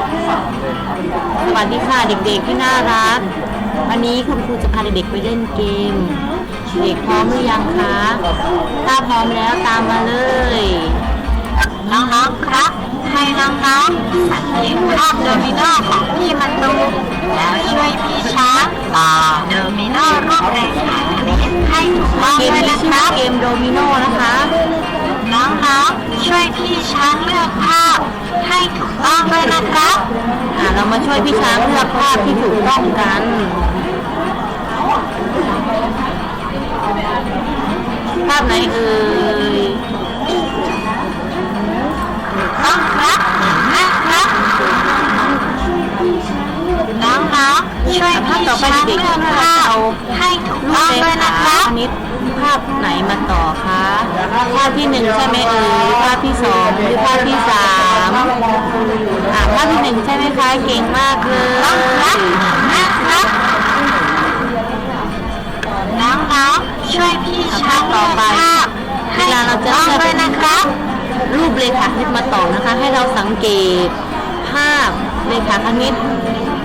บสวัสดีค่ะเด็กๆที่น่ารัก วันนี้คุณครูจะพาเด็กๆไปเล่นเกม เด็กพร้อมหรือยังคะ ถ้าพร้อมแล้วตามมาเลย น้องๆครับให้น้องๆสังเกตภาพโดมิโนของพี่มันตูแล้วช่วยพี่ช้างต่อโดมิโนรูปแรงหานี้ให้ถูกต้องเกมด้วยนี้นะชื่คอรับเกมโดมิโนนะคะ น้องๆช่วยพี่ช้างเลือกภาพ ต้องด้วยนะครับอ่าเรามาช่วยพี่ช้างเลือกภาพที่ถูกต้องกันภาพไหนเอ่ยต้องครับนะครับน้องๆช่วยภาพต่อไปเด็กๆภาพให้ถูกลูต้กองเลด้วยขานะครับคณิตภาพไหนมาต่อคะภาพที่หนึ่งใช่ไหมเอ่ยหรือภาพที่สองหรือภาพที่สาม อ่าภาพที่หนึ่งใช่ไหมคะ เก่งมากเลยนะครับน้องๆช่วยพี่ช้างเลือกภาพให้ถูกต้องด้วยนะครับรูปเลขาคณิตมาต่อนะคะ ให้เราสังเกตภาพเลขาคณิต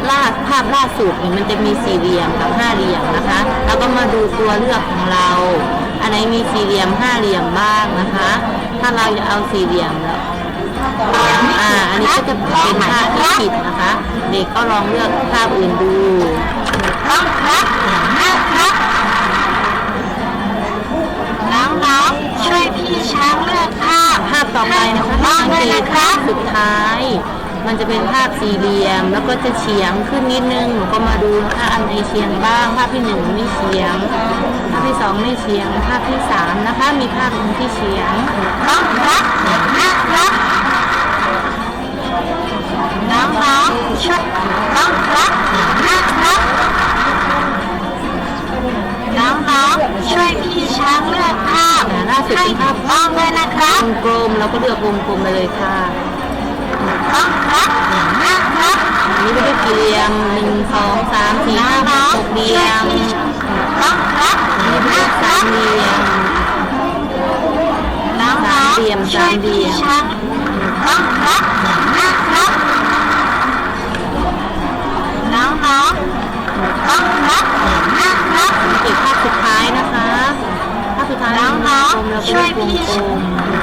ล่าภาพล่าสุดเนี่ยมันจะมีสี่เหลี่ยมกับห้าเหลี่ยมนะคะ แล้วก็มาดูตัวเลือกของเรา อันไหนมีสี่เหลี่ยมห้าเหลี่ยมบ้างนะคะ ถ้าเราจะเอาสี่เหลี่ยมแล้ว อ่า อันนี้ก็จะเป็นภาพที่ผิดนะคะ เด็กก็ลองเลือกภาพอื่นดูต้องครับนะครับน้องๆช่วยพี่ช้างเลือกภาพ ภาพต่อไปนะคะให้ให้ถูกต้องด้วยสังเกภาพสุดท้าย มันจะเป็นภาพสี่เหลี่ยม แล้วก็จะเฉียงขึ้นนิดนึงหนูก็มาดูนะคะอันไหนเฉียงบ้าง ภาพที่หนึ่งไม่เฉียง ภาพที่สองไม่เฉียง ภาพที่สามนะคะ มีภาพหนึ่งที่เฉียงต้องครับนะครับ สุดให้เป็นภาพกต้องด้วยนะควรับงกลมเราก็เลือกวงกลมไปเลยค่ะต้องครับนะครับอันนี้ไม่ได้กี่เหลี่ยมหนึ่งสองสามสี่ห้าหกหกเหลี่ยมต้องครับอันนี้เป็นนะคสามเหลี่ยมน้องสามเหลี่ยมๆช่วยสามเหลี่พี่ยมช้างต้องครับครับ กลม